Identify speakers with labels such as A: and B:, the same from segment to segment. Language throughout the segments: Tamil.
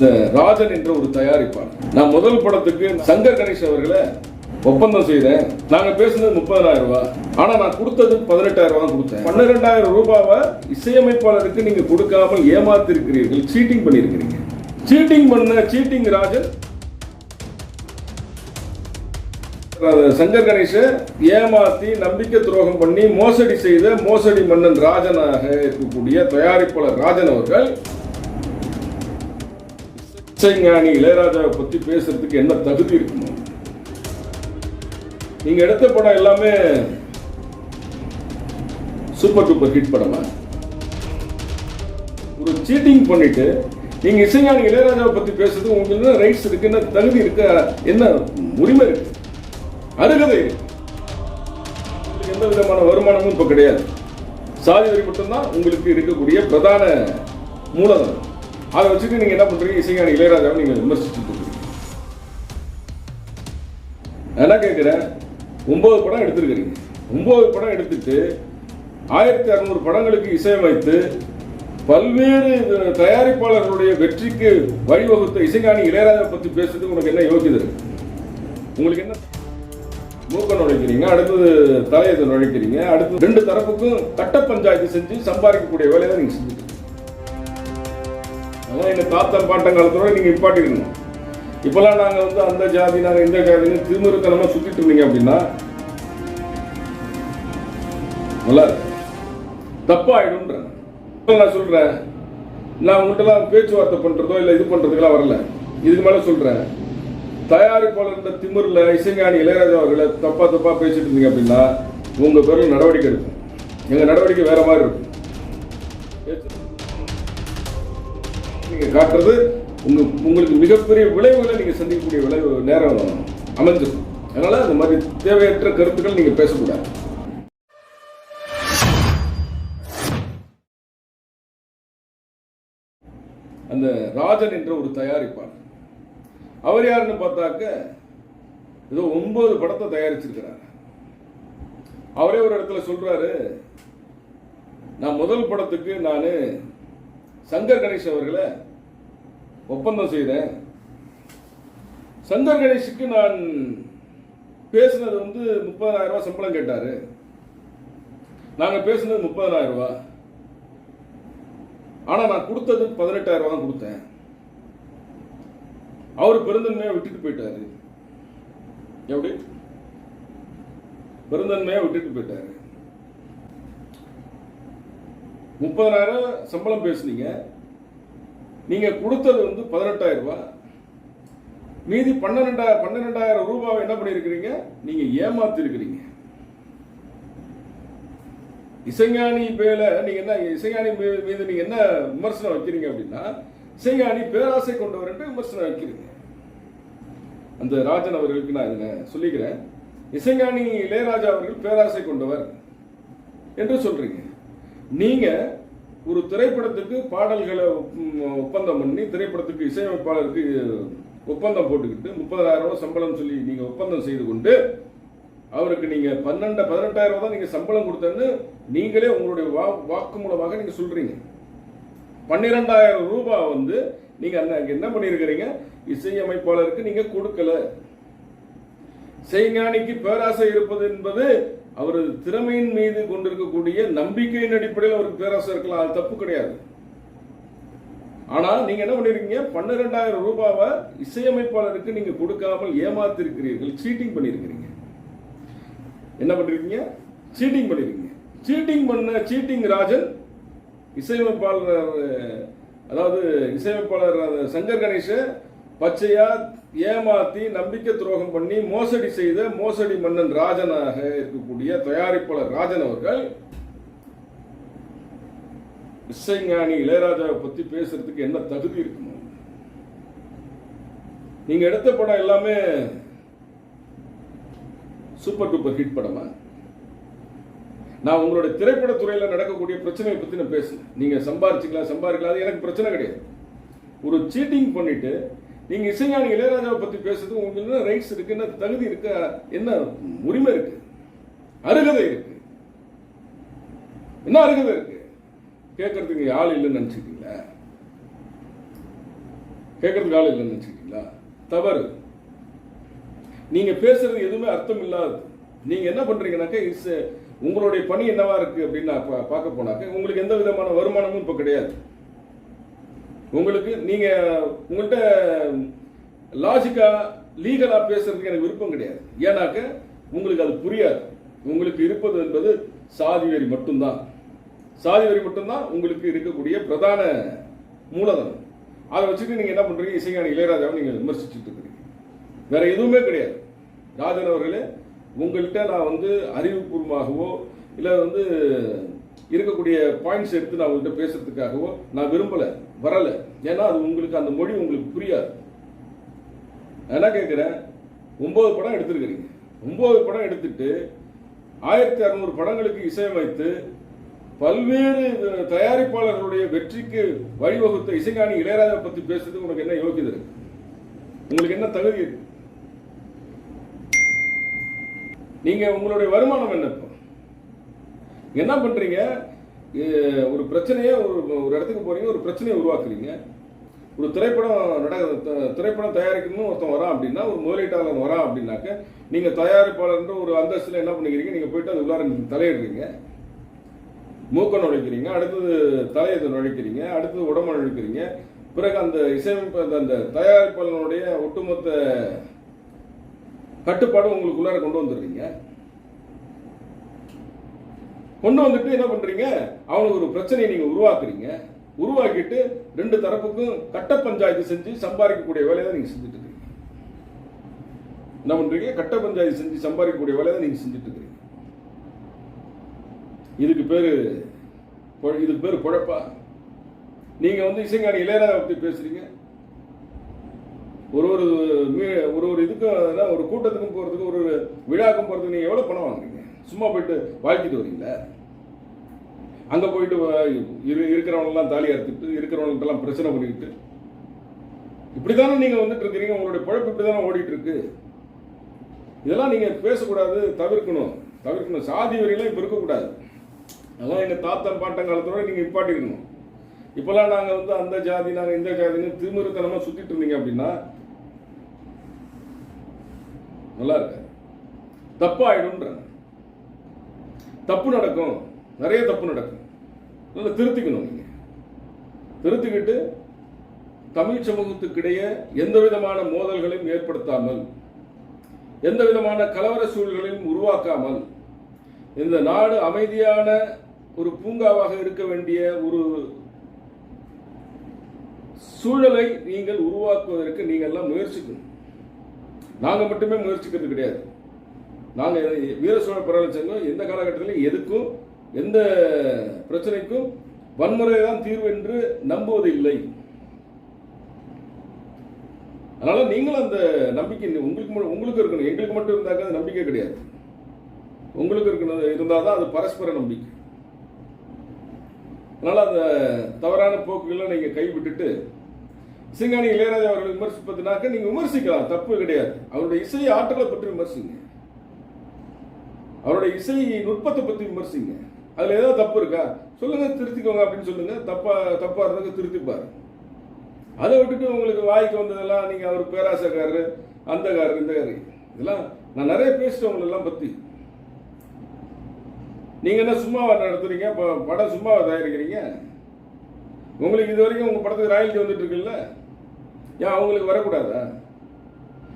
A: இந்த ராஜன் என்ற ஒரு தயாரிப்பாளர். நான் முதல் படத்துக்கு சங்கர் கணேஷ் அவர்களை ஒப்பந்தம் செய்தேன். நாங்க பேசுனது முப்பதாயிரம் ரூபாய். ஆனா நான் கொடுத்தது பதினெட்டாயிரம் ரூபாய் கொடுத்தேன். பன்னிரெண்டாயிரம் ரூபாவை இசையமைப்பாளருக்கு நீங்க கொடுக்காமல் ஏமாத்திருக்கிறீர்கள். சீட்டிங் பண்ணியிருக்கிறீங்க சீட்டிங் பண்ண சீட்டிங் ராஜன். சங்கர் கணேஷ ஏமாத்தி நம்பிக்கை துரோகம் பண்ணி மோசடி செய்த மோசடி மன்னன் ராஜனாக இருக்கக்கூடிய தயாரிப்பாளர் ராஜன் அவர்கள் இசைஞானி இளையராஜாவை பற்றி பேசுறதுக்கு என்ன தகுதி இருக்குமோ? நீங்கள் எடுத்த படம் எல்லாமே சூப்பர் டூப்பர் ஹிட் படமா? ஒரு சீட்டிங் பண்ணிட்டு நீங்கள் இசைஞானி இளையராஜாவை பற்றி பேசுறது உங்களுக்கு என்ன ரைட்ஸ் இருக்கு என்ன தகுதி இருக்கு என்ன உரிமை இருக்கு? அருகதை இருக்கு. எந்த விதமான வருமானமும் இப்போ கிடையாது. சாதி வரி மட்டும்தான் உங்களுக்கு இருக்கக்கூடிய பிரதான மூலதனம். அதை வச்சுட்டு நீங்க என்ன பண்றீங்க? இசைஞானி இளையராஜாவை நீங்க விமர்சிச்சுட்டு கொடுக்குறீங்க என்ன கேட்கிறேன் ஒன்பது படம் எடுத்திருக்கிறீங்க. ஒன்பது படம் எடுத்துட்டு ஆயிரத்தி அறுநூறு படங்களுக்கு இசையமைத்து பல்வேறு தயாரிப்பாளர்களுடைய வெற்றிக்கு வழிவகுத்த இசைஞானி இளையராஜா பத்தி பேசுறது உனக்கு என்ன யோகியது உங்களுக்கு என்ன மூக்க நுழைக்கிறீங்க அடுத்தது தலையத்தை நுழைக்கிறீங்க அடுத்து ரெண்டு தரப்புக்கும் கட்ட பஞ்சாயத்து செஞ்சு சம்பாதிக்கக்கூடிய வேலையை நீங்கள் நீங்க செஞ்சுட்டு ஆனால் எங்கள் தாத்தா பாட்டன் காலத்தோட நீங்கள் இப்பாட்டிருக்கணும் இப்போல்லாம் நாங்கள் வந்து அந்த ஜாதி நாங்கள் இந்த ஜாதின்னு திருமருத்தனமாக சுற்றிட்டு இருந்தீங்க அப்படின்னா நல்லா தப்பாயிடும்ன்றேன் நான் சொல்கிறேன் நான் உங்கள்கிட்ட பேச்சுவார்த்தை பண்ணுறதோ இல்லை இது பண்ணுறதுக்கெல்லாம் வரல. இதுக்கு மேலே சொல்கிறேன் தயாரிப்பாளர் இந்த திமிர்ல இசைஞானி இளையராஜா அவர்களை தப்பா தப்பாக பேசிட்டு இருந்தீங்க அப்படின்னா உங்கள் பேரில் நடவடிக்கை எடுக்கும். எங்கள் நடவடிக்கை வேறு மாதிரி இருக்கும். நீங்கள் காட்டுறது உங்கள் உங்களுக்கு மிகப்பெரிய விளைவுகளை நீங்க சந்திக்கக்கூடிய விளைவு நேரம் அமைஞ்சிடும் அதனால அந்த மாதிரி தேவையற்ற கருத்துக்கள் நீங்க பேசக்கூடாது. அந்த ராஜன் என்ற ஒரு தயாரிப்பாளர். அவர் யாருன்னு பார்த்தாக்க ஏதோ ஒன்பது படத்தை தயாரிச்சிருக்கிறார். அவரே ஒரு இடத்துல சொல்றாரு நான் முதல் படத்துக்கு நான் சங்கர் கணேஷ் அவர்களை ஒப்பந்தம் செய்தேன். சங்கர் கணேஷுக்கு நான் பேசினது வந்து முப்பதாயிரம் ரூபாய் சம்பளம் கேட்டார். நாங்கள் பேசினது முப்பதாயிரம் ரூபாய். ஆனால் நான் கொடுத்தது பதினெட்டாயிரம் ரூபாய் தான் கொடுத்தேன். அவர் பெருந்தன்மையை விட்டுட்டு போயிட்டாரு. எப்படி? பெருந்தன்மையை விட்டுட்டு போயிட்டாரு. முப்பதாயிரம் சம்பளம் பேசுனீங்க. நீங்கள் கொடுத்தது வந்து பதினெட்டாயிரம் ரூபாய். மீதி பன்னெண்டாயிரம் பன்னிரெண்டாயிரம் ரூபாவை என்ன பண்ணியிருக்கிறீங்க? நீங்கள் ஏமாத்திருக்கிறீங்க. இசைஞானி பேல நீங்க என்ன இசைஞானி மீது நீங்க என்ன விமர்சனம் வைக்கிறீங்க அப்படின்னா இசைஞானி பேராசை கொண்டவர் என்று விமர்சனம் வைக்கிறீங்க. அந்த ராஜன் அவர்களுக்கு நான் இதை சொல்லிக்கிறேன். இசைஞானி இளையராஜா அவர்கள் பேராசை கொண்டவர் என்று சொல்றீங்க. நீங்க ஒரு திரைப்படத்துக்கு பாடல்களை ஒப்பந்தம் பண்ணி திரைப்படத்துக்கு இசையமைப்பாளருக்கு ஒப்பந்தம் போட்டுக்கிட்டு முப்பதாயிரம் ரூபாய் சம்பளம் சொல்லி நீங்க ஒப்பந்தம் செய்து கொண்டு அவருக்கு நீங்க பன்னெண்டு பதினெட்டாயிரம் ரூபாய் தான் நீங்க சம்பளம் கொடுத்தேன்னு நீங்களே உங்களுடைய வா- வாக்கு மூலமாக நீங்க சொல்றீங்க. பன்னிரெண்டாயிரம் ரூபாய் வந்து நீங்க அங்கே என்ன பண்ணிருக்கிறீங்க இசையமைப்பாளருக்கு நீங்க கொடுக்கல. செய்ஞானிக்கு பேராசை இருப்பது என்பது அவரது திறமையின் மீது கொண்டிருக்கக்கூடிய நம்பிக்கையின் அடிப்படையில் அவருக்கு பேராசை இருக்கலாம். அது தப்பு கிடையாது. ஆனால் நீங்க என்ன பண்ணிருக்கீங்க? பன்னிரெண்டாயிரம் ரூபாவை இசையமைப்பாளருக்கு நீங்க கொடுக்காமல் ஏமாத்திருக்கிறீர்கள். சீட்டிங் பண்ணிருக்கிறீங்க. என்ன பண்ணிருக்கீங்க? சீட்டிங் பண்ணிருக்கீங்க. சீட்டிங் பண்ண சீட்டிங் ராஜன் இசையமைப்பாளர் அதாவது இசையமைப்பாளர் சங்கர் கணேஷை பச்சையா ஏமாத்தி நம்பிக்கை துரோகம் பண்ணி மோசடி செய்த மோசடி மன்னன் ராஜனாக இருக்கக்கூடிய தயாரிப்பாளர் ராஜன் அவர்கள் இசைஞானி இளையராஜாவை பத்தி பேசுறதுக்கு என்ன தகுதி இருக்குமோ? நீங்க எடுத்த படம் எல்லாமே சூப்பர் டூப்பர் ஹிட் படமா? நான் உங்களுடைய திரைப்படத்துறையில நடக்கக்கூடிய பிரச்சனையை பத்தி நான் பேசுறேன். நீங்க சம்பாரிச்சிக்கலாம் சம்பாதிக்கலாம் அது எனக்கு பிரச்சனை கிடையாது. ஒரு சீட்டிங் பண்ணிட்டு நீங்க இசைஞானி இளையராஜாவை பத்தி பேசுறது உங்களுக்கு என்ன ரைட்ஸ் இருக்கு? என்ன தகுதி இருக்கு? என்ன உரிமை இருக்கு? அருகதை இருக்கு. என்ன அருகதை இருக்கு? கேட்கறதுக்கு ஆள் இல்லைன்னு நினைச்சுக்கீங்களா கேட்கறதுக்கு ஆள் இல்லைன்னு நினச்சிக்கிட்டீங்களா தவறு. நீங்க பேசுறது எதுவுமே அர்த்தம் இல்லாது நீங்க என்ன பண்றீங்கன்னாக்க இஸ் உங்களுடைய பணி என்னவா இருக்கு அப்படின்னு நான் பா- பார்க்க போனாக்க உங்களுக்கு எந்த விதமான வருமானமும் இப்போ கிடையாது. உங்களுக்கு நீங்க உங்கள்கிட்ட லாஜிக்கா லீகலா பேசுறதுக்கு எனக்கு விருப்பம் கிடையாது. ஏன்னாக்க உங்களுக்கு அது புரியாது. உங்களுக்கு இருப்பது என்பது சாதி வரி மட்டும்தான். சாதி வரி மட்டும்தான் உங்களுக்கு இருக்கக்கூடிய பிரதான மூலதனம். அதை வச்சுட்டு நீங்க என்ன பண்றீங்க? இசைஞானி இளையராஜாவை நீங்க விமர்சிச்சுட்டு இருக்கிறீங்க வேற எதுவுமே கிடையாது. ராஜன் அவர்களே உங்கள்கிட்ட நான் வந்து அறிவுபூர்வமாகவோ இல்லை வந்து இருக்கக்கூடிய பாயிண்ட்ஸ் எடுத்து நான் உங்கள்கிட்ட பேசுறதுக்காகவோ நான் விரும்பலை வரல. ஏன்னா அது உங்களுக்கு அந்த மொழி உங்களுக்கு புரியாது. நான் என்ன கேட்குறேன் ஒன்பது படம் எடுத்திருக்கிறீங்க. ஒன்பது படம் எடுத்துட்டு ஆயிரத்தி அறநூறு படங்களுக்கு இசையமைத்து பல்வேறு தயாரிப்பாளர்களுடைய வெற்றிக்கு வழிவகுத்த இசைஞானி இளையராஜா பத்தி பேசுறது உனக்கு என்ன யோக்கியது இருக்கு? உங்களுக்கு என்ன தகுதி இருக்கு? நீங்க உங்களுடைய வருமானம் என்ன இப்போ? என்ன பண்றீங்க? ஒரு பிரச்சனையை ஒரு ஒரு இடத்துக்கு போறீங்க ஒரு பிரச்சனையை உருவாக்குறீங்க. ஒரு திரைப்படம் நட திரைப்படம் தயாரிக்கணும்னு ஒருத்தன் வரான் அப்படின்னா ஒரு முதலீட்டாளர் வரான் அப்படின்னாக்க நீங்க தயாரிப்பாளர்ன்ற ஒரு அந்தஸ்தில் என்ன பண்ணிக்கிறீங்க? நீங்க போயிட்டு அது உள்ளார தலையிடுறீங்க. மூக்க நுழைக்கிறீங்க அடுத்தது தலையை நுழைக்கிறீங்க அடுத்தது உடம்பு நுழைக்கிறீங்க. பிறகு அந்த இசையமைப்பு அந்த- அந்த தயாரிப்பாளனுடைய ஒட்டுமொத்த கட்டுப்பாடு உங்களுக்குள்ளார கொண்டு வந்துடுறீங்க. கொண்டு வந்துட்டு என்ன பண்றீங்க? அவனுக்கு ஒரு பிரச்சனையை நீங்க உருவாக்குறீங்க. உருவாக்கிட்டு ரெண்டு தரப்புக்கும் கட்ட பஞ்சாயத்து செஞ்சு சம்பாதிக்கக்கூடிய வேலையை தான் நீங்க செஞ்சுட்டு இருக்கீங்க. என்ன பண்றீங்க? கட்ட பஞ்சாயத்து செஞ்சு சம்பாதிக்கக்கூடிய வேலையை தான் நீங்க செஞ்சுட்டு இருக்கிறீங்க இதுக்கு பேரு பொ- இதுக்கு பேர் குழப்பா நீங்க வந்து இசைஞானி இளையராஜா பத்தி பேசுறீங்க. ஒரு ஒரு மீ- ஒரு ஒரு இதுக்கும் ஒரு கூட்டத்துக்கும் போறதுக்கு ஒரு ஒரு விழாக்கும் போறதுக்கு நீங்க எவ்வளவு பணம் வாங்குறீங்க? சும்மா போயிட்டு வாழ்த்திட்டு வரீங்களா? அங்கே போயிட்டு வ- இரு இருக்கிறவங்க தாலி அறுத்துட்டு இருக்கிறவங்க எல்லாம் பிரச்சனை பண்ணிக்கிட்டு. இப்படி தானே நீங்கள் வந்துட்டு இருக்கிறீங்க? உங்களுடைய பழப்பு இப்படிதானே ஓடிட்டு இருக்கு இதெல்லாம் நீங்கள் பேசக்கூடாது தவிர்க்கணும். தவிர்க்கணும். சாதி வரையெல்லாம் இப்போ இருக்கக்கூடாது. அதெல்லாம் எங்கள் தாத்தன் பாட்டன் காலத்தோட நீங்கள் இப்பாட்டி இப்போல்லாம் நாங்கள் வந்து அந்த ஜாதி நாங்கள் இந்த ஜாதின்னு திமிருத்தனமா சுற்றிட்டு இருந்தீங்க அப்படின்னா நல்லா இருக்காது தப்பாயிடும்ன்றாங்க. தப்பு நடக்கும். நிறைய தப்பு நடக்கும். நல்லா திருத்திக்கணும் நீங்கள் திருத்திக்கிட்டு தமிழ் சமூகத்துக்கிடையே எந்த விதமான மோதல்களையும் ஏற்படுத்தாமல் எந்த விதமான கலவர சூழல்களையும் உருவாக்காமல் இந்த நாடு அமைதியான ஒரு பூங்காவாக இருக்க வேண்டிய ஒரு சூழலை நீங்கள் உருவாக்குவதற்கு நீங்கள் எல்லாம் முயற்சிக்கணும். நாங்கள் மட்டுமே முயற்சிக்கிறது கிடையாது. நாங்கள் வீர சோழ பரவல் சங்கம் எந்த காலகட்டத்திலும் எதுக்கும் எந்த பிரச்சனைக்கும் வன்முறை தான் தீர்வு என்று நம்புவது இல்லை அதனால நீங்களும் அந்த நம்பிக்கை உங்களுக்கு உங்களுக்கு இருக்கணும். எங்களுக்கு மட்டும் இருந்தாக்க அது நம்பிக்கை கிடையாது. உங்களுக்கு இருக்கணும் இருந்தால் தான் அது பரஸ்பர நம்பிக்கை. அதனால் அந்த தவறான போக்குகளை நீங்கள் கைவிட்டுட்டு சிங்கானி இளையராஜா அவர்கள் விமர்சிப்பதுனாக்க நீங்கள் விமர்சிக்கலாம். தப்பு கிடையாது. அவருடைய இசை ஆற்றலை பற்றி விமர்சிங்க. அவருடைய இசை நுட்பத்தை பற்றி விமர்சிங்க. அதில் ஏதாவது தப்பு இருக்கா? சொல்லுங்க திருத்திக்கோங்க அப்படின்னு சொல்லுங்க. தப்பா தப்பா இருந்தது திருத்திப்பாரு. அதை விட்டுட்டு உங்களுக்கு வாய்க்கு வந்ததெல்லாம் நீங்க அவர் பேராசக்காரரு அந்த காரர் இந்த காரு இதெல்லாம் நான் நிறைய பேசிட்டேன் உங்களெல்லாம் எல்லாம் பத்தி. நீங்க என்ன சும்மாவா நடத்துறீங்க? ப- படம் சும்மாவா தயாரிக்கிறீங்க? உங்களுக்கு இது வரைக்கும் உங்க படத்துக்கு ராயல்ட்டி வந்துட்டு இருக்குல்ல? ஏன் அவங்களுக்கு வரக்கூடாதா?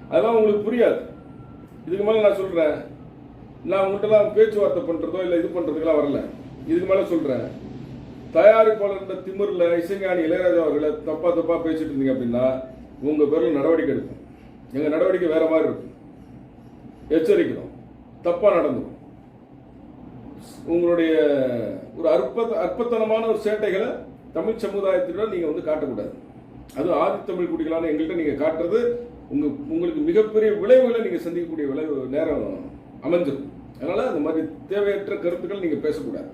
A: அதெல்லாம் உங்களுக்கு புரியாது. இதுக்கு மேலே நான் சொல்றேன். நான் உங்கள்கிட்டலாம் பேச்சுவார்த்தை பண்ணுறதோ இல்லை இது பண்ணுறதுக்கெல்லாம் வரல. இதுக்கு மேலே சொல்கிறேன் தயாரிப்பாளர் திமிரில் இசைஞானி இளையராஜா அவர்களை தப்பா தப்பாக பேசிட்டு இருந்தீங்க அப்படின்னா உங்கள் பேரில் நடவடிக்கை எடுக்கும் எங்கள் நடவடிக்கை வேறு மாதிரி இருக்கும். எச்சரிக்கிறோம் தப்பாக நடந்துடும் உங்களுடைய ஒரு அற்ப அற்பத்தனமான ஒரு சேட்டைகளை தமிழ் சமுதாயத்திடம் நீங்கள் வந்து காட்டக்கூடாது. அது ஆதித்தமிழ் குடிகளான எங்கள்கிட்ட நீங்கள் காட்டுறது உங்கள் உங்களுக்கு மிகப்பெரிய விளைவுகளை நீங்கள் சந்திக்கக்கூடிய விளைவு நேரம் அமைஞ்சிடும் அதனால் அந்த மாதிரி தேவையற்ற கருத்துக்கள் நீங்கள் பேசக்கூடாது.